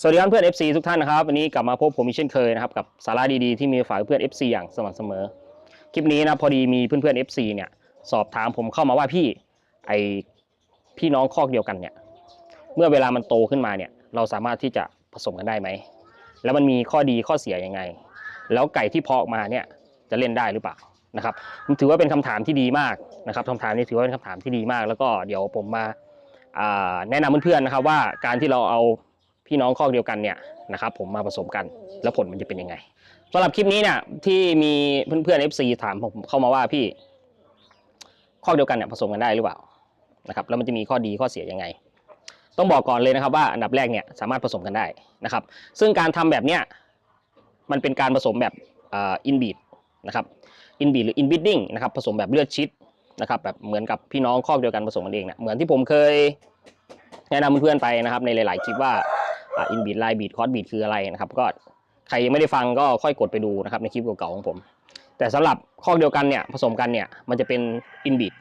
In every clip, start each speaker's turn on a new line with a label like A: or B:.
A: สวัสดีครับเพื่อน FC ทุกท่านนะครับวันนี้กลับมาพบผมอีกเช่นเคยนะครับกับสาระดีๆที่มีฝากเพื่อน FC อย่างสม่ำเสมอ คลิปนี้นะพอดีมีเพื่อนๆ FC เนี่ยสอบถามผมเข้ามาว่าพี่ไอพี่น้องคอกเดียวกันเนี่ยเมื่อเวลามันโตขึ้นมาเนี่ยเราสามารถที่จะผสมกันได้ไหมแล้วมันมีข้อดีข้อเสียยังไง แล้วไก่ที่เพาะออกมาเนี่ยจะเล่นได้หรือเปล่านะครับมันถือว่าเป็นคำถามที่ดีมากนะครับคำถามนี้ถือว่าเป็นคำถามที่ดีมาก แล้วก็เดี๋ยวผมมาอ่าแนะนำเพื่อนๆนะครับว่าการที่เราเอา พี่น้องคอกเดียวกันเนี่ยนะครับผมมาผสมกันแล้วผลมันจะเป็นยังไงสำหรับคลิปนี้เนี่ยที่มีเพื่อนๆ FC ถามผมเข้ามาว่าพี่คอกเดียวกันเนี่ยผสมกันได้หรือเปล่านะครับแล้วมันจะมีข้อดีข้อเสียยังไง ต้องบอกก่อนเลยนะครับว่าอันดับแรกเนี่ยสามารถผสมกันได้นะครับ ซึ่งการทำแบบเนี้ยมันเป็นการผสมแบบอินบีดนะครับอินบีดหรืออินบิดดิ้งนะครับผสมแบบเลือดชิดนะครับแบบเหมือนกับพี่น้องคอกเดียวกันผสมกันเองเนี่ยเหมือนที่ผมเคยแนะนำเพื่อนๆไปนะครับในหลาย ๆ คลิปว่า อินบีดไลบีดคอร์สบีดคืออะไรนะครับ ก็ใครยังไม่ได้ฟังก็ค่อยกดไปดูนะครับในคลิปเก่าๆของผม แต่สำหรับข้อเดียวกันเนี่ยผสมกันเนี่ยมันจะเป็นอินบีด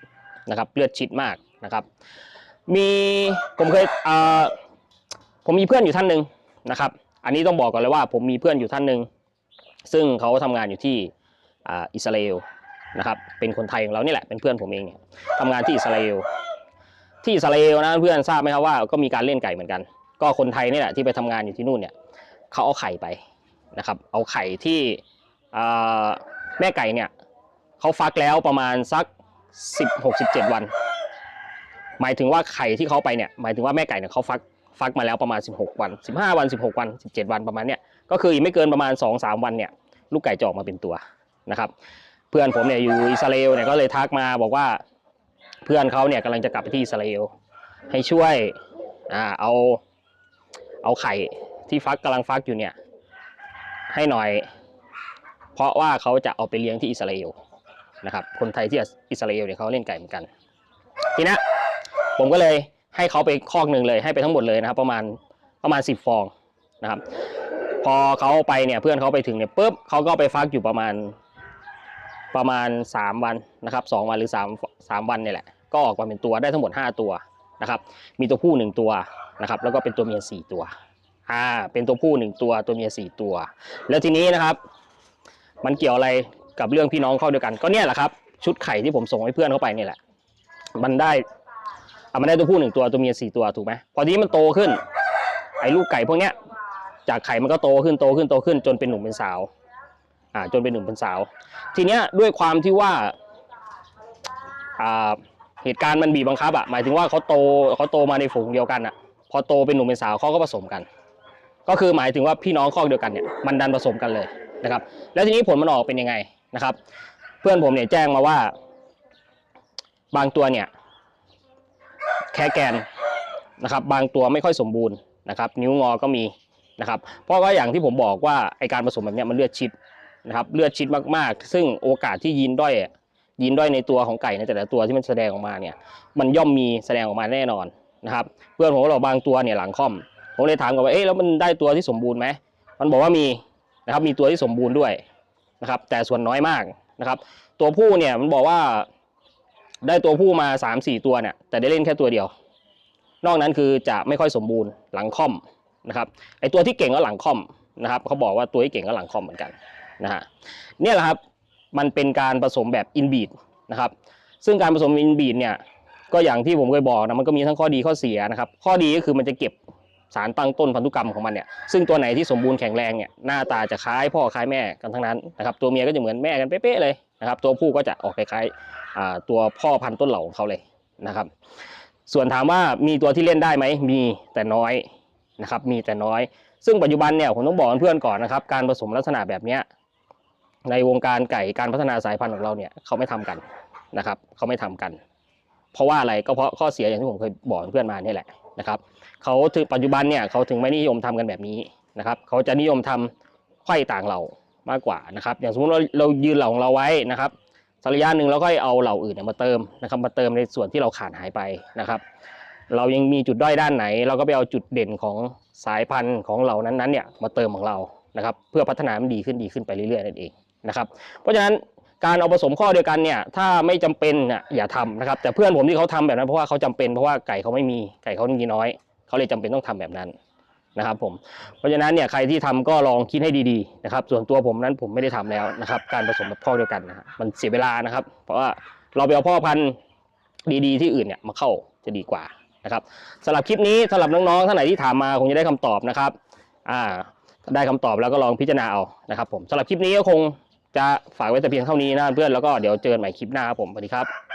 A: นะครับเลือดชิดมากนะครับมีผมเคยเผมมีเพื่อนอยู่ท่านหนึ่งนะครับ อันนี้ต้องบอกก่อนเลยว่า ผมมีเพื่อนอยู่ท่านหนึ่งซึ่งเขาทำงานอยู่ที่อ,อิสราเอลนะครับเป็นคนไทยของเรานี่แหละเป็นเพื่อนผมเองเนี่ยทำงานที่อิสราเอลที่อิสราเอลนะเพื่อนทราบไหมครับว่าก็มีการเล่นไก่เหมือนกัน ก็คนไทยนี่แหละที่ไปทำงานอยู่ที่นู่นเนี่ยเขาเอาไข่ไปนะครับ เอาไข่ที่แม่ไก่เนี่ยเขาฟักแล้วประมาณสัก 16-17 วัน หมายถึงว่าไข่ที่เขาไปเนี่ยหมายถึงว่าแม่ไก่เนี่ยเขาฟักฟักมาแล้วประมาณ 16 วัน 15 วัน 16 วัน 17 วันประมาณเนี่ยก็คืออีกไม่เกินประมาณ 2-3 วันเนี่ยลูกไก่จะออกมาเป็นตัวนะครับ เพื่อนผมเนี่ยอยู่อิสราเอลเนี่ยก็เลยทักมาบอกว่าเพื่อนเขาเนี่ยกำลังจะกลับไปที่อิสราเอลให้ช่วยอ่าเอา เอาไข่ที่ฟักกำลังฟักอยู่เนี่ย ให้หน่อย เพราะว่าเขาจะเอาไปเลี้ยงที่อิสราเอลนะครับคนไทยที่อิสราเอลเนี่ยเขาเล่นไก่เหมือนกัน ทีนี้ผมก็เลยให้เขาไปคอกหนึ่งเลยให้ไปทั้งหมดเลยนะครับ ประมาณประมาณ 10 ฟองนะครับ พอเขาไปเนี่ยเพื่อนเขาไปถึงเนี่ยปุ๊บเขาก็ไปฟักอยู่ประมาณประมาณ 3 วันนะครับ2วันหรือ 3 3 วันเนี่ยแหละก็ออกมาเป็นตัวได้ทั้งหมด 5 ตัวนะครับ มีตัวผู้หนึ่งตัว นะครับแล้วก็เป็นตัวเมียสี่ตัวอ่าเป็นตัวผู้หนึ่งตัวตัวเมียสี่ตัว แล้วทีนี้นะครับ มันเกี่ยวอะไรกับเรื่องพี่น้องเข้าเดียวกัน ก็เนี่ยแหละครับ ชุดไข่ที่ผมส่งให้เพื่อนเข้าไปนี่แหละ มันได้อะมันได้ตัวผู้หนึ่งตัวตัวเมียสี่ตัวถูกไหมพอทีนี้มันโตขึ้น ไอ้ลูกไก่พวกเนี้ย จากไข่มันก็โตขึ้นโตขึ้นโตขึ้น จนเป็นหนุ่มเป็นสาว อ่า จนเป็นหนุ่มเป็นสาว ทีเนี้ยด้วยความที่ว่าอ่าเหตุการณ์มันบีบบังคับอะหมายถึงว่าเขาโตเขาโตมาในฝูงเดียวกันอะ พอโตเป็นหนุ่มเป็นสาวเขาก็ผสมกัน ก็คือหมายถึงว่าพี่น้องคอกเดียวกันเนี่ยมันดันผสมกันเลยนะครับ แล้วทีนี้ผลมันออกเป็นยังไงนะครับ เพื่อนผมเนี่ยแจ้งมาว่า บางตัวเนี่ยแค่แกนนะครับ บางตัวไม่ค่อยสมบูรณ์นะครับ นิ้วงอก็มีนะครับ เพราะว่าอย่างที่ผมบอกว่าไอการผสมแบบเนี้ยมันเลือดชิดนะครับ เลือดชิดมากๆ ซึ่งโอกาสที่ยีนด้อยยีนด้อยในตัวของไก่ในแต่ละตัวที่มันแสดงออกมาเนี่ย มันย่อมมีแสดงออกมาแน่นอน นะครับเพื่อนผมก็บอกบางตัวเนี่ยหลังค่อม ผมเลยถามกันว่าเอ๊ะแล้วมันได้ตัวที่สมบูรณ์ไหมมันบอกว่ามีนะครับมีตัวที่สมบูรณ์ด้วยนะครับ แต่ส่วนน้อยมากนะครับ ตัวผู้เนี่ยมันบอกว่าได้ตัวผู้มา3ามสี่ตัวเนี่ยแต่ได้เล่นแค่ตัวเดียว นอกนั้นคือจะไม่ค่อยสมบูรณ์หลังค่อมนะครับไอตัวที่เก่งก็หลังค่อมนะครับเขาบอกว่าตัวที่เก่งก็หลังค่อมเหมือนกันนะฮะเนี่ยแหละครับมันเป็นการผสมแบบอินบีดนะครับซึ่งการผสมอินบีดเนี่ย ก็อย่างที่ผมเคยบอกนะมันก็มีทั้งข้อดีข้อเสียนะครับ ข้อดีก็คือมันจะเก็บสารตั้งต้นพันธุกรรมของมันเนี่ยซึ่งตัวไหนที่สมบูรณ์แข็งแรงเนี่ยหน้าตาจะคล้ายพ่อคล้ายแม่กันทั้งนั้นนะครับตัวเมียก็จะเหมือนแม่กันเป๊ะๆเลยนะครับตัวผู้ก็จะออกคล้ายๆอ่าตัวพ่อพันธุ์ต้นเหล่าของเขาเลยนะครับ ส่วนถามว่ามีตัวที่เล่นได้ไหมมีแต่น้อยนะครับมีแต่น้อย ซึ่งปัจจุบันเนี่ยผมต้องบอกเพื่อนๆก่อนนะครับการผสมลักษณะแบบนี้ในวงการไก่การพัฒนาสายพันธุ์ของเราเนี่ยเขาไม่ทำกันนะครับเขาไม่ทำกัน เพราะว่าอะไรก็เพราะข้อเสียอย่างที่ผมเคยบอกเพื่อนมานี่แหละนะครับเขาถึงปัจจุบันเนี่ยเขาถึงไม่นิยมทำกันแบบนี้นะครับเขาจะนิยมทำไข่ต่างเหล่ามากกว่านะครับอย่างสมมติเราเรายืนเหล่าของเราไว้นะครับสักระยะหนึ่งเราก็เอาเหล่าอื่นมาเติมนะครับมาเติมในส่วนที่เราขาดหายไปนะครับ เรายังมีจุดด้อยด้านไหน เราก็ไปเอาจุดเด่นของสายพันธุ์ของเหล่านั้นๆเนี่ยมาเติมของเรานะครับเพื่อพัฒนามันดีขึ้นดีขึ้นไปเรื่อยๆนั่นเองนะครับเพราะฉะนั้น การเอาผสมข้อเดียวกันเนี่ยถ้าไม่จำเป็นเนี่ยอย่าทำนะครับแต่เพื่อนผมที่เขาทำแบบนั้นเพราะว่าเขาจำเป็นเพราะว่าไก่เขาไม่มีไก่เขามีน้อยเขาเลยจำเป็นต้องทำแบบนั้นนะครับผมเพราะฉะนั้นเนี่ยใครที่ทำก็ลองคิดให้ดีๆนะครับส่วนตัวผมนั้นผมไม่ได้ทำแล้วนะครับ การผสมแบบพ่อเดียวกันนะมันเสียเวลานะครับ เพราะว่าเราไปเอาพ่อพันธุ์ดีๆ ที่อื่นเนี่ยมาเข้าจะดีกว่านะครับสำหรับคลิปนี้สำหรับน้องๆท่านไหนที่ถามมาคงจะได้คำตอบนะครับอ่าได้คำตอบแล้วก็ลองพิจารณาเอานะครับผมสำหรับคลิปนี้ก็คง จะฝากไว้แต่เพียงเท่านี้นะเพื่อนแล้วก็เดี๋ยวเจอกันใหม่คลิปหน้าครับผมสวัสดีครับ